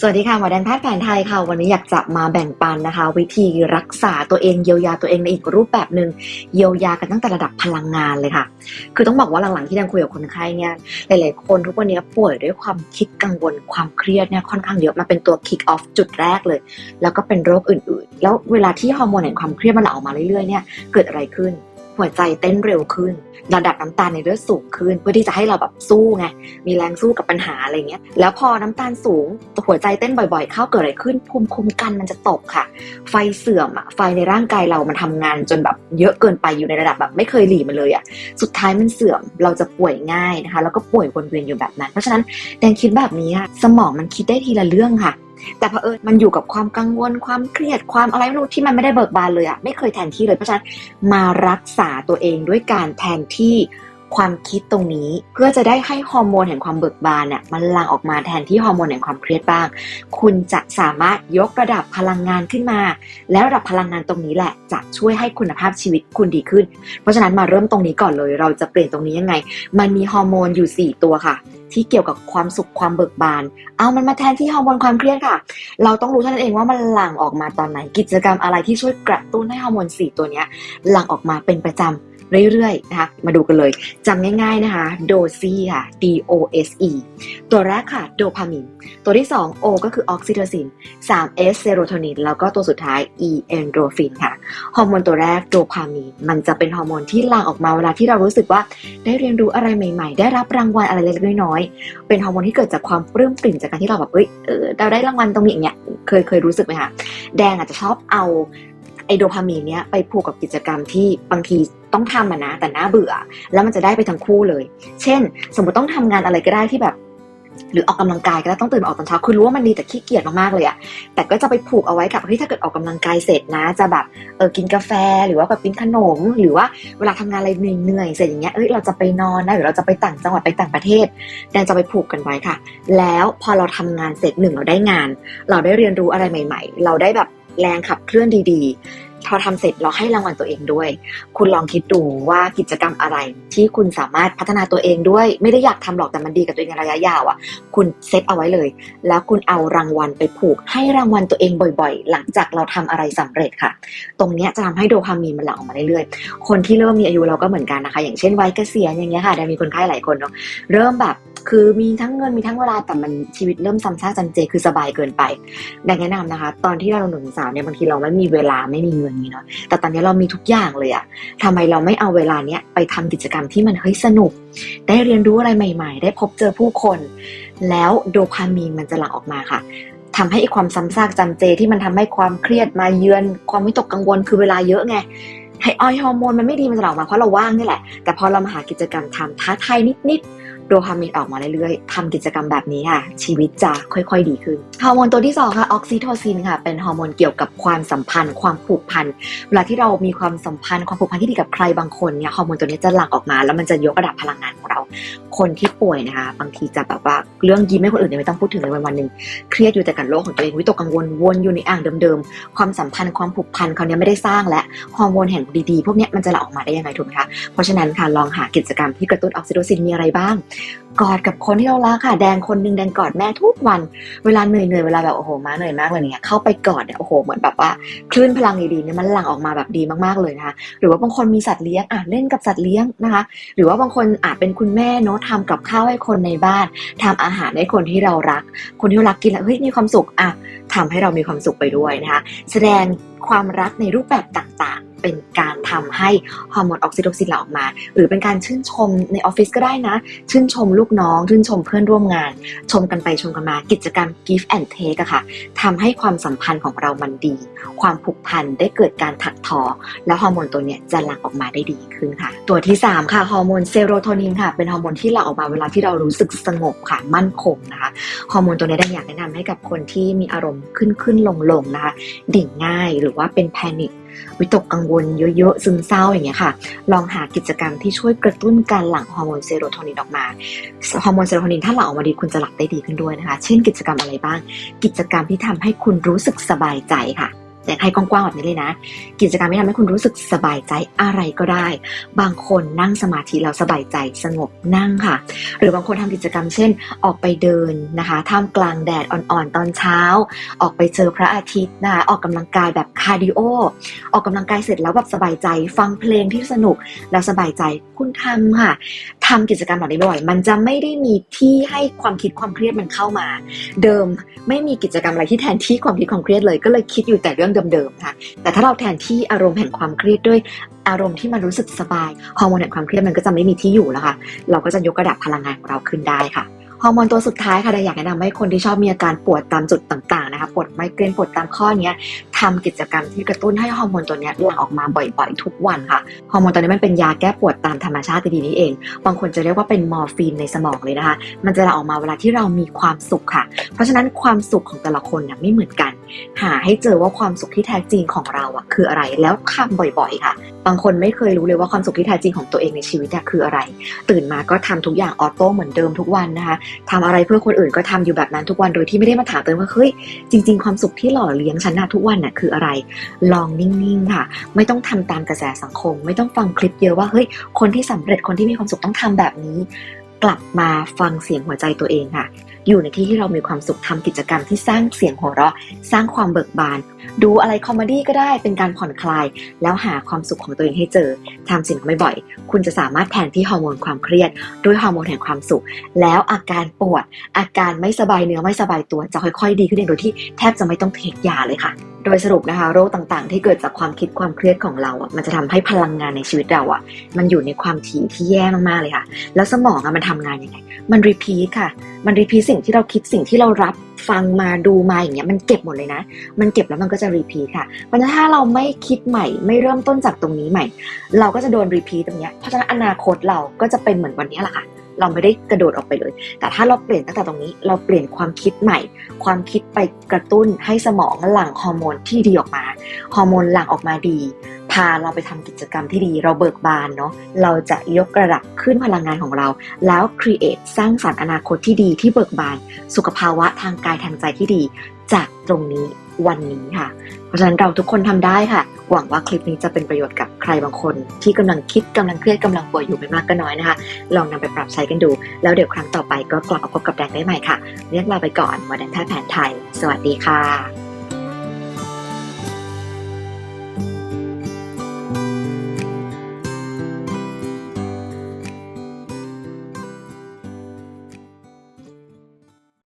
สวัสดีค่ะหมอแดนแพทย์แผนไทยค่ะ วันนี้อยากจะมาแบ่งปันนะคะ วิธีรักษาตัวเองเยียวยาตัวเองในอีกรูปแบบหนึ่งเยียวยากันตั้งแต่ระดับพลังงานเลยค่ะ คือต้องบอกว่าหลังๆที่แดนคุยกับคนไข้เนี่ยหลายๆคนทุกวันนี้ป่วยด้วยความคิดกังวลความเครียดเนี่ยค่อนข้างเยอะมาเป็นตัว kick off จุดแรกเลย แล้วก็เป็นโรคอื่นๆ แล้วเวลาที่ฮอร์โมนแห่งความเครียดมันหลั่งออกมาเรื่อยๆเนี่ยเกิดอะไรขึ้น หัวใจเต้นเร็วขึ้น ระดับน้ำตาลในเลือดสูงขึ้น เพื่อที่จะให้เราแบบสู้ไง มีแรงสู้กับปัญหาอะไรเงี้ย แล้วพอน้ำตาลสูงหัวใจเต้นบ่อยๆ เข้าเกิดอะไรขึ้น ภูมิคุ้มกันมันจะตกค่ะ ไฟเสื่อมอะไฟในร่างกายเรามันทำงานจนแบบเยอะเกินไปอยู่ในระดับแบบไม่เคยหลีมันเลยอะสุดท้ายมันเสื่อม เราจะป่วยง่ายนะคะ แล้วก็ป่วยวนเวียนอยู่แบบนั้น เพราะฉะนั้นแดนคิดแบบนี้อะสมองมันคิดได้ทีละเรื่องค่ะ แต่พอเผอญมันอยู่กับความกังวลความเครียดความอะไรไม่รู้ที่มันไม่ได้เบิกบานเลยอะไม่เคยแทนที่เลยเพราะฉะนั้นมารักษาตัวเองด้วยการแทนที่ความคิดตรงนี้เพื่อจะได้ให้ฮอร์โมนแห่งความเบิกบานน่ะมันหลั่งออกมาแทนที่ฮอร์โมนแห่งความเครียดบ้าง คุณจะสามารถยกระดับพลังงานขึ้นมา แล้วระดับพลังงานตรงนี้แหละ จะช่วยให้คุณภาพชีวิตคุณดีขึ้น เพราะฉะนั้นมาเริ่มตรงนี้ก่อนเลย เราจะเปลี่ยนตรงนี้ยังไง มันมีฮอร์โมนอยู่ 4 ตัวค่ะ ที่เกี่ยวกับความสุขความเบิกบาน เอามันมาแทนที่ฮอร์โมนความเครียดค่ะ เราต้องรู้เท่านั้นเองว่ามันหลั่งออกมาตอนไหน กิจกรรมอะไรที่ช่วยกระตุ้นให้ฮอร์โมน4ตัวนี้หลั่งออกมาเป็นประจำ เรื่อยๆนะคะมาดูกันเลยจำง่ายๆนะคะโดซีค่ะ D O S E ตัวแรกค่ะโดพามิน ตัวที่ 2 O ก็คือออกซิโทซิน 3 S เซโรโทนิน แล้วก็ตัวสุดท้าย E เอนโดรฟินค่ะ ฮอร์โมนตัวแรกโดพามีน มันจะเป็นฮอร์โมนที่หลั่งออกมาเวลาที่เรารู้สึกว่าได้เรียนรู้อะไรใหม่ๆ ได้รับรางวัลอะไรเล็กๆน้อยๆ เป็นฮอร์โมนที่เกิดจากความปลื้มปริ่มจากการที่เราแบบเอ้ยเออเราได้รางวัลตรงนี้อย่างเงี้ย เคยเคยรู้สึกไหมคะ แดงอาจจะชอบเอาไอโดพามีนเนี้ยไปผูกกับกิจกรรมที่บางที ต้องทำอะนะแต่น่าเบื่อ แล้วมันจะได้ไปทั้งคู่เลย เช่น สมมติต้องทำงานอะไรก็ได้ที่แบบ หรือออกกำลังกายก็ได้ต้องตื่นมาออกตอนเช้าคือรู้ว่ามันดีแต่ขี้เกียจมากๆเลยอะแต่ก็จะไปผูกเอาไว้กับเฮ้ยถ้าเกิดออกกำลังกายเสร็จนะ จะแบบเออกินกาแฟหรือว่าแบบกินขนม หรือว่าเวลาทำงานอะไรเหนื่อยๆเสร็จอย่างเงี้ยเอ้ยเราจะไปนอนนะหรือเราจะไปต่างจังหวัดไปต่างประเทศแดนจะไปผูกกันไว้ค่ะ แล้วพอเราทำงานเสร็จหนึ่งเราได้งาน เราได้เรียนรู้อะไรใหม่ ๆ เราได้แบบแรงขับเคลื่อนดีๆ พอทำเสร็จเราให้รางวัลตัวเองด้วย คุณลองคิดดูว่ากิจกรรมอะไร ที่คุณสามารถพัฒนาตัวเองด้วย ไม่ได้อยากทำหรอกแต่มันดีกับตัวเองในระยะยาวอะ คุณเซตเอาไว้เลย แล้วคุณเอารางวัลไปผูก ให้รางวัลตัวเองบ่อย ๆ หลังจากเราทำอะไรสำเร็จค่ะ ตรงนี้จะทำให้โดพามีนมันหลั่งออกมาเรื่อยๆ คนที่เริ่มมีอายุเราก็เหมือนกันนะคะ อย่างเช่นวัยเกษียณอย่างเงี้ยค่ะได้มีคนไข้หลายคนเนาะเริ่มแบบคือมีทั้งเงินมีทั้งเวลาแต่มันชีวิตเริ่มซ้ำซากจำเจคือสบายเกินไปดังแนะนำนะคะ ตอนที่เราหนุ่มสาวเนี่ยบางทีเราไม่มีเวลาไม่มีเงินนี้เนาะแต่ตอนนี้เรามีทุกอย่างเลยอะทำไมเราไม่เอาเวลาเนี้ยไปทำกิจกรรมที่มันเฮ้ยสนุก ได้เรียนรู้อะไรใหม่ ๆ ได้พบเจอผู้คน แล้วโดพามีนมันจะหลั่งออกมาค่ะทำให้ความซ้ำซากจำเจที่มันทำให้ความเครียดมาเยือนความวิตกกังวลคือเวลาเยอะไง ให้ออยฮอร์โมนมันไม่ดีมันจะหลั่งออกมาเพราะเราว่างนี่แหละ แต่พอเรามาหากิจกรรมทำท้าทายนิดๆโดพามีนออกมาเรื่อยๆทำกิจกรรมแบบนี้ค่ะ ชีวิตจะค่อยๆ ดีขึ้น ฮอร์โมนตัวที่สองค่ะออกซิโทซินค่ะ เป็นฮอร์โมนเกี่ยวกับความสัมพันธ์ ความผูกพัน เวลาที่เรามีความสัมพันธ์ ความผูกพันที่ดีกับใครบางคนเนี่ย ฮอร์โมนตัวนี้จะหลั่งออกมา แล้วมันจะยกระดับพลังงานของเรา คนที่ป่วยนะคะบางทีจะแบบว่าเรื่องยิ้มให้คนอื่นเนี่ยไม่ต้องพูดถึงเลยวันวันหนึ่งเครียดอยู่แต่กับโลกของตัวเองวิตกกังวลวนอยู่ในอ่างเดิมๆ ความสัมพันธ์ความผูกพันเขาเนี้ยไม่ได้สร้างและฮอร์โมนแห่งดีๆ พวกเนี้ยมันจะหลั่งออกมาได้ยังไงถูกไหมคะเพราะฉะนั้นค่ะลองหากิจกรรมที่กระตุ้นออกซิโทซินมีอะไรบ้างกอดกับคนที่เรารักค่ะ แดงคนหนึงแดงกอดแม่ทุกวัน เวลาเหนื่อยเหนื่อยๆเวลาแบบโอ้โหมาเหนื่อยมากเลยเนี่ยเข้าไปกอดเนี่ยโอ้โหเหมือนแบบว่าคลื่นพลังดีๆเนี่ยมันหลั่งออกมาแบบดีมากๆเลยนะคะหรือว่าบางคนมีสัตว์เลี้ยงอะเล่นกับสัตว์เลี้ยงนะคะ หรือว่าบางคนอาจเป็นคุณแม่เนาะทำกับข้าวให้คนในบ้านทำอาหารให้คนที่เรารัก คนที่เรารักกินแล้วเฮ้ยมีความสุขอะทำให้เรามีความสุขไปด้วยนะคะ แสดงความรักในรูปแบบต่างๆ เป็นการทำให้ฮอร์โมนออกซิโทซินหลั่งออกมา หรือเป็นการชื่นชมในออฟฟิศก็ได้นะ ชื่นชมลูกน้อง ชื่นชมเพื่อนร่วมงาน ชมกันไปชมกันมากิจกรรม give and take อะค่ะทำให้ความสัมพันธ์ของเรามันดี ความผูกพันได้เกิดการถักทอ แล้วฮอร์โมนตัวเนี้ยจะหลั่งออกมาได้ดีขึ้นค่ะ ตัวที่ 3 ค่ะฮอร์โมนเซโรโทนินค่ะเป็นฮอร์โมนที่หลั่งออกมาเวลาที่เรารู้สึกสงบค่ะมั่นคงนะคะฮอร์โมนตัวนี้ได้อยากแนะนำให้กับคนที่มีอารมณ์ขึ้นขึ้นลงลงนะคะดิ่งง่ายหรือว่าเป็นแพนิค วิตกกังวลเยอะๆ ซึมเศร้าอย่างเงี้ยค่ะ ลองหากิจกรรมที่ช่วยกระตุ้นการหลั่งฮอร์โมนเซโรโทนินออกมา ฮอร์โมนเซโรโทนินถ้าหลั่งออกมาดีคุณจะหลับได้ดีขึ้นด้วยนะคะ เช่นกิจกรรมอะไรบ้าง กิจกรรมที่ทำให้คุณรู้สึกสบายใจค่ะ แต่ให้กว้างๆแบบนี้เลยนะ กิจกรรมที่ทำให้คุณรู้สึกสบายใจอะไรก็ได้ บางคนนั่งสมาธิแล้วสบายใจสงบนั่งค่ะ หรือบางคนทำกิจกรรมเช่น ออกไปเดินนะคะท่ามกลางแดดอ่อนๆตอนเช้า ออกไปเจอพระอาทิตย์นะคะออกกำลังกายแบบคาร์ดิโอออกกำลังกายเสร็จแล้วแบบสบายใจ ฟังเพลงที่สนุกแล้วสบายใจคุณทำค่ะ ทำกิจกรรมเหล่านี้บ่อยมันจะไม่ได้มีที่ให้ความคิดความเครียดมันเข้ามา เดิมไม่มีกิจกรรมอะไรที่แทนที่ความคิดความเครียดเลย ก็เลยคิดอยู่แต่เรื่องเดิมๆค่ะแต่ถ้าเราแทนที่อารมณ์แห่งความเครียดด้วยอารมณ์ที่มันรู้สึกสบายฮอร์โมนแห่งความเครียดมันก็จะไม่มีที่อยู่แล้วค่ะเราก็จะยกระดับพลังงานของเราขึ้นได้ค่ะ ฮอร์โมนตัวสุดท้ายค่ะเราอยากแนะนำให้คนที่ชอบมีอาการปวดตามจุดต่างๆนะคะปวดไมเกรนปวดตามข้อเนี้ยทำกิจกรรมที่กระตุ้นให้ฮอร์โมนตัวนี้หลั่งออกมาบ่อยๆ ทุกวันค่ะฮอร์โมนตัวนี้มันเป็นยาแก้ปวดตามธรรมชาติดีๆนี่เอง บางคนจะเรียกว่าเป็นมอร์ฟีนในสมองเลยนะคะ มันจะหลั่งออกมาเวลาที่เรามีความสุขค่ะ เพราะฉะนั้นความสุขของแต่ละคนนี่ยไม่เหมือนกัน หาให้เจอว่าความสุขที่แท้จริงของเราอะคืออะไรแล้วทำบ่อยๆค่ะ บางคนไม่เคยรู้เลยว่าความสุขที่แท้จริงของตัวเองในชีวิตคืออะไร ตื่นมาก็ทำทุกอย่างออโต้เหมือนเดิมทุกวันนะคะทำอะไรเพื่อคนอื่นก็ทำอยู่แบบนั้นทุกวันโดยที่ไม่ได้มาถามตัวเองว่าเฮ้ยจริง ๆ ความสุขที่หล่อเลี้ยงฉันนะทุกวันน่ะคืออะไร ลองนิ่งๆค่ะ ไม่ต้องทำตามกระแสสังคม ไม่ต้องฟังคลิปเยอะว่าเฮ้ยคนที่สำเร็จคนที่มีความสุขต้องทำแบบนี้ กลับมาฟังเสียงหัวใจตัวเองค่ะ อยู่ในที่ที่เรามีความสุขทำกิจกรรมที่สร้างเสียงหัวเราะ สร้างความเบิกบาน ดูอะไรคอมเมดี้ก็ได้เป็นการผ่อนคลาย แล้วหาความสุขของตัวเองให้เจอทำสิ่งไม่บ่อยๆคุณจะสามารถแทนที่ฮอร์โมนความเครียด ด้วยฮอร์โมนแห่งความสุข แล้วอาการปวด อาการไม่สบายเนื้อไม่สบายตัวจะค่อยๆ ดีขึ้นเองโดยที่แทบจะไม่ต้องเทคยาเลยค่ะโดยสรุปนะคะโรคต่างๆ ที่เกิดจากความคิดความเครียดของเราอะมันจะทำให้พลังงานในชีวิตเราอะมันอยู่ในความถี่ที่แย่มากๆเลยค่ะ แล้วสมองอะมันทำงานยังไง มันรีพีทค่ะ มันรีพีทสิ่งที่เราคิดสิ่งที่เรารับฟังมาดูมาอย่างเงี้ยมันเก็บหมดเลยนะ มันเก็บแล้วมันก็จะรีพีทค่ะ เพราะฉะนั้นถ้าเราไม่คิดใหม่ ไม่เริ่มต้นจากตรงนี้ใหม่ เราก็จะโดนรีพีทตรงเนี้ยเพราะฉะนั้นอนาคตเราก็จะเป็นเหมือนวันนี้แหละค่ะเราไม่ได้กระโดดออกไปเลย แต่ถ้าเราเปลี่ยนตั้งแต่ตรงนี้ เราเปลี่ยนความคิดใหม่ ความคิดไปกระตุ้นให้สมองหลั่งฮอร์โมนที่ดีออกมา ฮอร์โมนหลั่งออกมาดี พาเราไปทำกิจกรรมที่ดี เราเบิกบานเนาะเราจะยกระดับขึ้นพลังงานของเรา แล้ว create สร้างสรรค์อนาคตที่ดีที่เบิกบาน สุขภาวะทางกายทางใจที่ดี จากตรงนี้วันนี้ค่ะ เพราะฉะนั้นเราทุกคนทำได้ค่ะ หวังว่าคลิปนี้จะเป็นประโยชน์กับใครบางคน ที่กำลังคิดกำลังเครียดกำลังป่วยอยู่ไม่มากก็น้อยนะคะ ลองนำไปปรับใช้กันดู แล้วเดี๋ยวครั้งต่อไปก็กลับมาพบกับแดนได้ใหม่ค่ะเรียกลาไปก่อนมาแดนแพทย์แผนไทย สวัสดีค่ะ